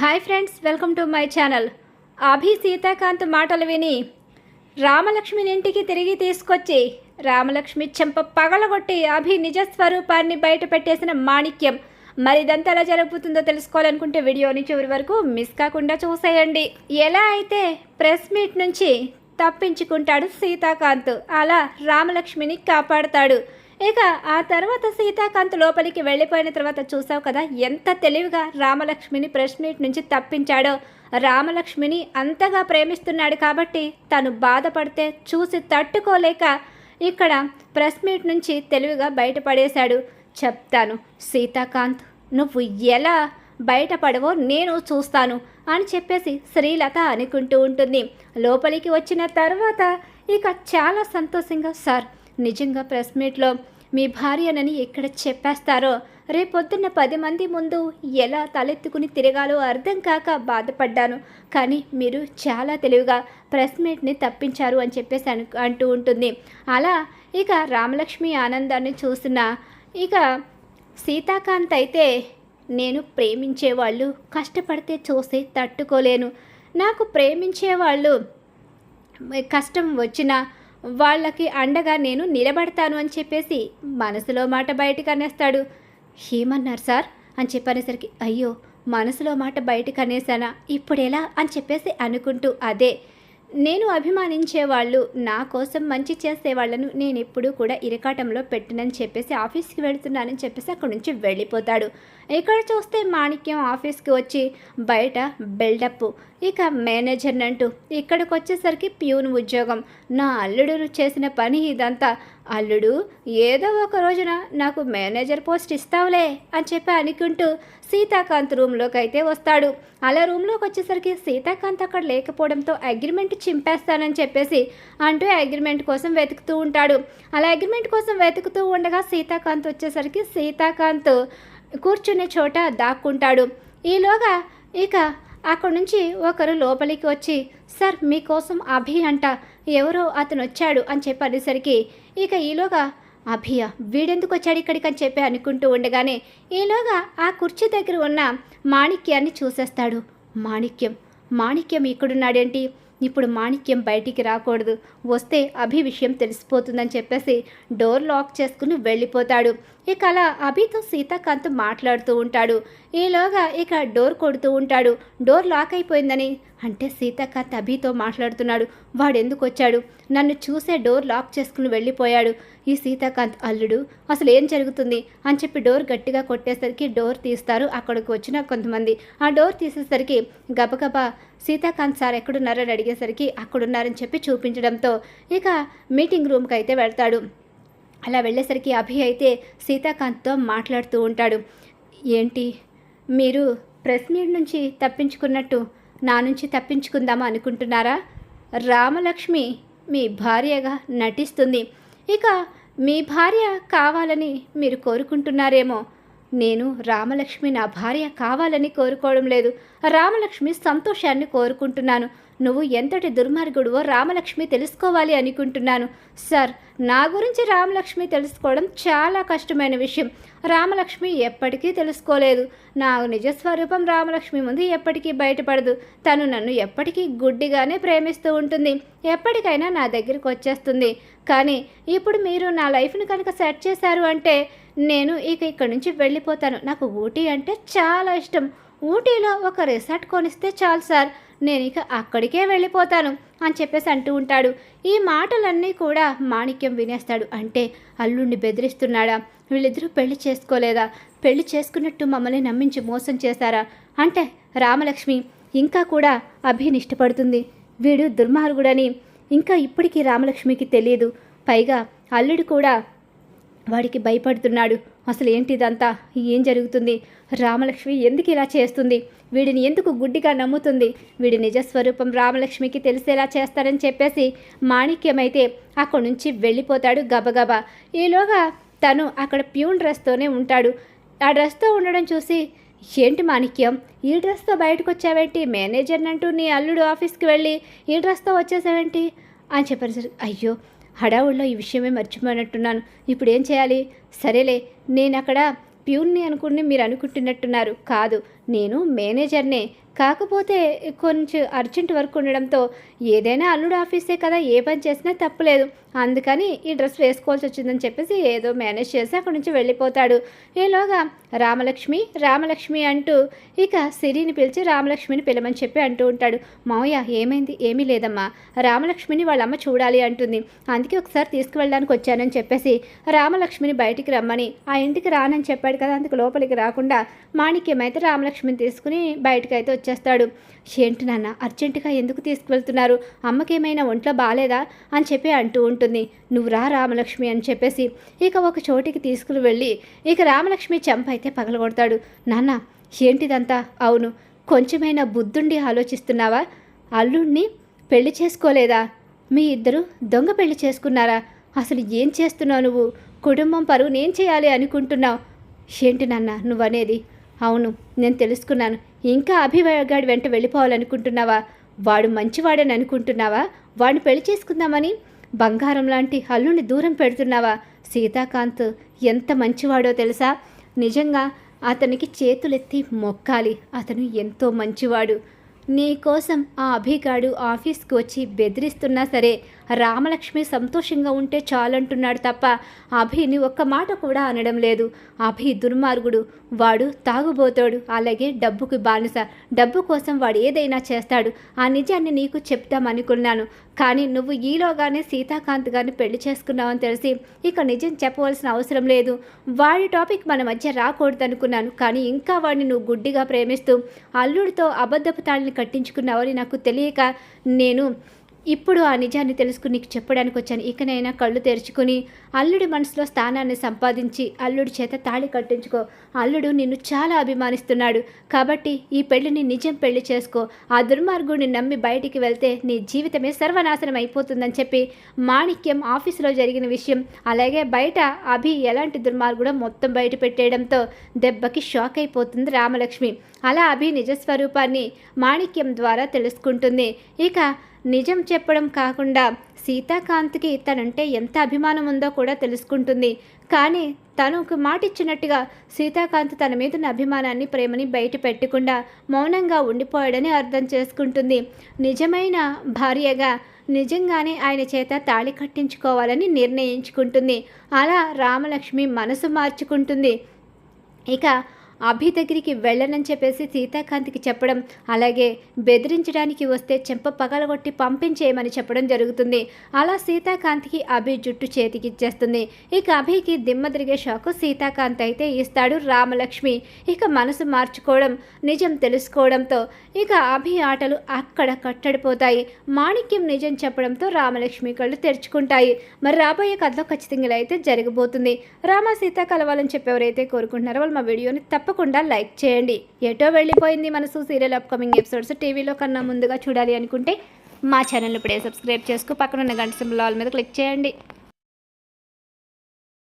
Hi friends welcome to my channel. Abhi Sitakant మాటలు విని రామలక్ష్మిని ఇంటికి తిరిగి తీసుకొచ్చి రామలక్ష్మి చెంప పగలగొట్టి అభి నిజ స్వరూపాన్ని మాణిక్యం. మరి ఇదంతా ఎలా జరుగుతుందో తెలుసుకోవాలనుకుంటే వీడియోని చివరి వరకు మిస్ కాకుండా చూసేయండి. ఎలా అయితే ప్రెస్ మీట్ నుంచి తప్పించుకుంటాడు సీతాకాంత్ అలా రామలక్ష్మిని కాపాడుతాడు. ఇక ఆ తర్వాత సీతాకాంత్ లోపలికి వెళ్ళిపోయిన తర్వాత చూసావు కదా ఎంత తెలివిగా రామలక్ష్మిని ప్రెస్ మీట్ నుంచి తప్పించాడో. రామలక్ష్మిని అంతగా ప్రేమిస్తున్నాడు కాబట్టి తను బాధపడితే చూసి తట్టుకోలేక ఇక్కడ ప్రెస్ మీట్ నుంచి తెలివిగా బయటపడేశాడు. చెప్తాను సీతాకాంత్ నువ్వు ఎలా బయటపడవో నేను చూస్తాను అని చెప్పేసి శ్రీలత అనుకుంటూ ఉంటుంది. లోపలికి వచ్చిన తర్వాత ఇక చాలా సంతోషంగా సార్ నిజంగా ప్రెస్ మీట్లో మీ భార్యనని ఎక్కడ చెప్పేస్తారో? రేపొద్దున్న పది మంది ముందు ఎలా తలెత్తుకుని తిరగాలో అర్థం కాక బాధపడ్డాను. కానీ మీరు చాలా తెలివిగా ప్రెస్ మీట్ని తప్పించారు అని చెప్పేసి అను అంటూ ఉంటుంది. అలా ఇక రామలక్ష్మి ఆనందాన్ని చూసిన ఇక సీతాకాంత్ అయితే నేను ప్రేమించేవాళ్ళు కష్టపడితే చూసి తట్టుకోలేను. నాకు ప్రేమించేవాళ్ళు కష్టం వచ్చినా వాళ్ళకి అండగా నేను నిలబడతాను అని చెప్పేసి మనసులో మాట బయటకు అనేస్తాడు ఏమన్నారు సార్? అని చెప్పనేసరికి అయ్యో మనసులో మాట బయటకు అనేసానా ఇప్పుడెలా? అని చెప్పేసి అనుకుంటూ అదే. నేను అభిమానించే వాళ్ళు నా కోసం మంచి చేసే వాళ్ళను నేను ఎప్పుడూ కూడా ఇరకాటంలో పెట్టనని చెప్పేసి ఆఫీస్కి వెళుతున్నానని చెప్పేసి అక్కడి నుంచి వెళ్ళిపోతాడు. ఇక్కడ చూస్తే మాణిక్యం ఆఫీస్కి వచ్చి బయట బిల్డప్. ఇక మేనేజర్ అంటూ ఇక్కడికి వచ్చేసరికి ప్యూన్ ఉద్యోగం. నా అల్లుడు చేసిన పని ఇదంతా. అల్లుడు ఏదో ఒక రోజున నాకు మేనేజర్ పోస్ట్ ఇస్తావులే అని చెప్పి అనుకుంటూ సీతాకాంత్ రూమ్లోకి అయితే వస్తాడు. అలా రూమ్లోకి వచ్చేసరికి సీతాకాంత్ అక్కడ లేకపోవడంతో అగ్రిమెంట్ చింపేస్తానని చెప్పేసి అంటూ అగ్రిమెంట్ కోసం వెతుకుతూ ఉంటాడు. అలా అగ్రిమెంట్ కోసం వెతుకుతూ ఉండగా సీతాకాంత్ వచ్చేసరికి సీతాకాంత్ కూర్చునే చోట దాక్కుంటాడు. ఈలోగా ఇక అక్కడి నుంచి ఒకరు లోపలికి వచ్చి సార్ మీకోసం అభి అంట. ఎవరో అతను వచ్చాడు అని చెప్పేసరికి ఇక ఈలోగా అభియ వీడెందుకు వచ్చాడు ఇక్కడికి? అని చెప్పి అనుకుంటూ ఉండగానే ఈలోగా ఆ కుర్చీ దగ్గర ఉన్న మాణిక్యాన్ని చూసేస్తాడు. మాణిక్యం మాణిక్యం ఇక్కడున్నాడేంటి? ఇప్పుడు మాణిక్యం బయటికి రాకూడదు. వస్తే అభి విషయం తెలిసిపోతుందని చెప్పేసి డోర్ లాక్ చేసుకుని వెళ్ళిపోతాడు. ఇక అలా అభితో సీతాకాంత్ మాట్లాడుతూ ఉంటాడు. ఈలోగా ఇక డోర్ కొడుతూ ఉంటాడు. డోర్ లాక్ అయిపోయిందని అంటే సీతాకాంత్ అభితో మాట్లాడుతున్నాడు. వాడు ఎందుకు వచ్చాడు నన్ను చూసే డోర్ లాక్ చేసుకుని వెళ్ళిపోయాడు. ఈ సీతాకాంత్ అల్లుడు అసలు ఏం జరుగుతుంది? అని చెప్పి డోర్ గట్టిగా కొట్టేసరికి డోర్ తీస్తారు అక్కడికి వచ్చిన కొంతమంది. ఆ డోర్ తీసేసరికి గబగబా సీతాకాంత్ సార్ ఎక్కడున్నారని అడిగేసరికి అక్కడున్నారని చెప్పి చూపించడంతో ఇక మీటింగ్ రూమ్కి అయితే వెళ్తాడు. అలా వెళ్ళేసరికి అభి అయితే సీతాకాంత్తో మాట్లాడుతూ ఉంటాడు. ఏంటి? మీరు ప్రెస్ మీట్ నుంచి తప్పించుకున్నట్టు నా నుంచి తప్పించుకుందామా అనుకుంటున్నారా? రామలక్ష్మి మీ భార్యగా నటిస్తుంది. ఇక మీ భార్య కావాలని మీరు కోరుకుంటున్నారేమో. నేను రామలక్ష్మి నా భార్య కావాలని కోరుకోవడం లేదు. రామలక్ష్మి సంతోషాన్ని కోరుకుంటున్నాను. నువ్వు ఎంతటి దుర్మార్గుడువో రామలక్ష్మి తెలుసుకోవాలి అనుకుంటున్నాను. సార్ నా గురించి రామలక్ష్మి తెలుసుకోవడం చాలా కష్టమైన విషయం. రామలక్ష్మి ఎప్పటికీ తెలుసుకోలేదు. నా నిజస్వరూపం రామలక్ష్మి ముందు ఎప్పటికీ బయటపడదు. తను నన్ను ఎప్పటికీ గుడ్డిగానే ప్రేమిస్తూ ఉంటుంది. ఎప్పటికైనా నా దగ్గరికి వచ్చేస్తుంది. కానీ ఇప్పుడు మీరు నా లైఫ్ని కనుక సెట్ చేశారు అంటే నేను ఇక ఇక్కడి నుంచి వెళ్ళిపోతాను. నాకు ఊటీ అంటే చాలా ఇష్టం. ఊటీలో ఒక రిసార్ట్ కొనిస్తే చాలు సార్. నేను ఇక అక్కడికే వెళ్ళిపోతాను అని చెప్పేసి అంటూ ఉంటాడు. ఈ మాటలన్నీ కూడా మాణిక్యం వినేస్తాడు. అంటే అల్లుడిని బెదిరిస్తున్నాడా? వీళ్ళిద్దరూ పెళ్ళి చేసుకోలేదా? పెళ్ళి చేసుకున్నట్టు మమ్మల్ని నమ్మించి మోసం చేశారా? అంటే రామలక్ష్మి ఇంకా కూడా అభిని ఇష్టపడుతుంది. వీడు దుర్మార్గుడని. ఇంకా ఇప్పటికీ రామలక్ష్మికి తెలియదు. పైగా అల్లుడు కూడా వాడికి భయపడుతున్నాడు. అసలు ఏంటి ఇదంతా ఏం జరుగుతుంది? రామలక్ష్మి ఎందుకు ఇలా చేస్తుంది? వీడిని ఎందుకు గుడ్డిగా నమ్ముతుంది? వీడి నిజస్వరూపం రామలక్ష్మికి తెలిసేలా చేస్తారని చెప్పేసి మాణిక్యమైతే అక్కడి నుంచి వెళ్ళిపోతాడు గబగబా. ఈలోగా తను అక్కడ ప్యూన్ డ్రెస్తోనే ఉంటాడు. ఆ డ్రెస్తో ఉండడం చూసి ఏంటి మాణిక్యం? ఈ డ్రెస్తో బయటకు వచ్చావేంటి మేనేజర్ని అంటూ నీ అల్లుడు ఆఫీస్కి వెళ్ళి ఈ డ్రెస్తో వచ్చేసావేంటి? అని చెప్పేసరికి అయ్యో హడావుల్లో ఈ విషయమే మర్చిపోయినట్టున్నాను. ఇప్పుడు ఏం చేయాలి? సరేలే నేను అక్కడ ప్యూన్ని అనుకుని మీరు అనుకుంటున్నట్టున్నారు. కాదు నేను మేనేజర్నే. కాకపోతే కొంచెం అర్జెంట్ వర్క్ ఉండడంతో ఏదైనా అల్లుడు ఆఫీసే కదా ఏ పని చేసినా తప్పులేదు. అందుకని ఈ డ్రెస్ వేసుకోవాల్సి వచ్చిందని చెప్పేసి ఏదో మేనేజ్ చేసి అక్కడి నుంచి వెళ్ళిపోతాడు. ఈలోగా రామలక్ష్మి రామలక్ష్మి అంటూ ఇక సిరిని పిలిచి రామలక్ష్మిని పిలమని చెప్పి అంటూ ఉంటాడు. మావయ్య ఏమైంది? ఏమీ లేదమ్మా. రామలక్ష్మిని వాళ్ళమ్మ చూడాలి అంటుంది. అందుకే ఒకసారి తీసుకువెళ్ళడానికి వచ్చానని చెప్పేసి రామలక్ష్మిని బయటికి రమ్మని ఆ ఇంటికి రానని చెప్పాడు కదా అందుకు లోపలికి రాకుండా మాణిక్యం అయితే రామలక్ష్మిని తీసుకుని బయటకు అయితే వచ్చేస్తాడు. ఏంటి నాన్న అర్జెంటుగా ఎందుకు తీసుకువెళ్తున్నారు? అమ్మకేమైనా ఒంట్లో బాగాలేదా అని చెప్పి అంటూ ఉంటుంది. నువ్వు రా రామలక్ష్మి అని చెప్పేసి ఇక ఒక చోటికి తీసుకుని వెళ్ళి ఇక రామలక్ష్మి చెంప అయితే పగలగొడతాడు. నాన్న ఏంటిదంతా? అవును కొంచెమైనా బుద్ధుండి ఆలోచిస్తున్నావా? అల్లుణ్ణి పెళ్ళి చేసుకోలేదా? మీ ఇద్దరు దొంగ పెళ్ళి చేసుకున్నారా? అసలు ఏం చేస్తున్నావు నువ్వు? కుటుంబం పరువు నేను చేయాలి అనుకుంటున్నావు? ఏంటి నాన్న నువ్వనేది? అవును నేను తెలుసుకున్నాను. ఇంకా అభివయగాడి వెంట వెళ్ళిపోవాలనుకుంటున్నావా? వాడు మంచివాడని అనుకుంటున్నావా? వాడిని పెళ్ళి చేసుకుందామని? బంగారం లాంటి అల్లుని దూరం పెడుతున్నావా? సీతాకాంత్ ఎంత మంచివాడో తెలుసా? నిజంగా అతనికి చేతులెత్తి మొక్కాలి. అతను ఎంతో మంచివాడు. నీ కోసం ఆ అభిగాడు ఆఫీస్కి వచ్చి బెదిరిస్తున్నా సరే రామలక్ష్మి సంతోషంగా ఉంటే చాలంటున్నాడు తప్ప అభిని ఒక్క మాట కూడా అనడం లేదు. అభి దుర్మార్గుడు. వాడు తాగుబోతాడు. అలాగే డబ్బుకి బానిస. డబ్బు కోసం వాడు ఏదైనా చేస్తాడు. ఆ నిజాన్ని నీకు చెప్తామనుకున్నాను కానీ నువ్వు ఈలోగానే సీతాకాంత్ గారిని పెళ్ళి చేసుకున్నావని తెలిసి ఇక నిజం చెప్పవలసిన అవసరం లేదు. వాడి టాపిక్ మన మధ్య రాకూడదు అనుకున్నాను కానీ ఇంకా వాడిని నువ్వు గుడ్డిగా ప్రేమిస్తూ అల్లుడితో అబద్ధపు తాళిని కట్టించుకున్నావని నాకు తెలియక నేను ఇప్పుడు ఆ నిజాన్ని తెలుసుకుని నీకు చెప్పడానికి వచ్చాను. ఇకనైనా కళ్ళు తెరుచుకుని అల్లుడి మనసులో స్థానాన్ని సంపాదించి అల్లుడి చేత తాళి కట్టించుకో. అల్లుడు నిన్ను చాలా అభిమానిస్తున్నాడు. కాబట్టి ఈ పెళ్ళిని నిజం పెళ్ళి చేసుకో. ఆ దుర్మార్గుడిని నమ్మి బయటికి వెళ్తే నీ జీవితమే సర్వనాశనం అయిపోతుందని చెప్పి మాణిక్యం ఆఫీసులో జరిగిన విషయం అలాగే బయట అభి ఎలాంటి దుర్మార్గుడో మొత్తం బయట పెట్టేయడంతో దెబ్బకి షాక్ అయిపోతుంది రామలక్ష్మి. అలా అభి నిజస్వరూపాన్ని మాణిక్యం ద్వారా తెలుసుకుంటుంది. ఇక నిజం చెప్పడం కాకుండా సీతాకాంత్కి తనంటే ఎంత అభిమానం ఉందో కూడా తెలుసుకుంటుంది. కానీ తనకు మాటిచ్చినట్టుగా సీతాకాంత్ తన మీద ఉన్న అభిమానాన్ని ప్రేమని బయట పెట్టకుండా మౌనంగా ఉండిపోయాడని అర్థం చేసుకుంటుంది. నిజమైన భార్యగా నిజంగానే ఆయన చేత తాళి కట్టించుకోవాలని నిర్ణయించుకుంటుంది. అలా రామలక్ష్మి మనసు మార్చుకుంటుంది. ఇక అభి దగ్గరికి వెళ్ళనని చెప్పేసి సీతాకాంత్కి చెప్పడం అలాగే బెదిరించడానికి వస్తే చెంప పగలగొట్టి పంపించేయమని చెప్పడం జరుగుతుంది. అలా సీతాకాంత్కి అభి జుట్టు చేతికి ఇచ్చేస్తుంది ఇక అభికి దిమ్మ తిరిగే షాకు సీతాకాంత్ అయితే ఇస్తాడు రామలక్ష్మి. ఇక మనసు మార్చుకోవడం నిజం తెలుసుకోవడంతో ఇక అభి ఆటలు అక్కడ కట్టడిపోతాయి. మాణిక్యం నిజం చెప్పడంతో రామలక్ష్మి కళ్ళు తెరుచుకుంటాయి. మరి రాబోయే కథలో ఖచ్చితంగా ఇలా అయితే జరగబోతుంది. రామ సీత కలవాలని చెప్పి ఎవరైతే కోరుకుంటున్నారో వాళ్ళు మా వీడియోని తప్పకుండా లైక్ చేయండి. ఎటో వెళ్ళిపోయింది మనసు సీరియల్ అప్కమింగ్ ఎపిసోడ్స్ టీవీలో కన్నా ముందుగా చూడాలి అనుకుంటే మా ఛానల్ ఇప్పుడే సబ్స్క్రైబ్ చేసుకో. పక్కన ఉన్న గంట సింబల్ ఆల్ మీద క్లిక్ చేయండి.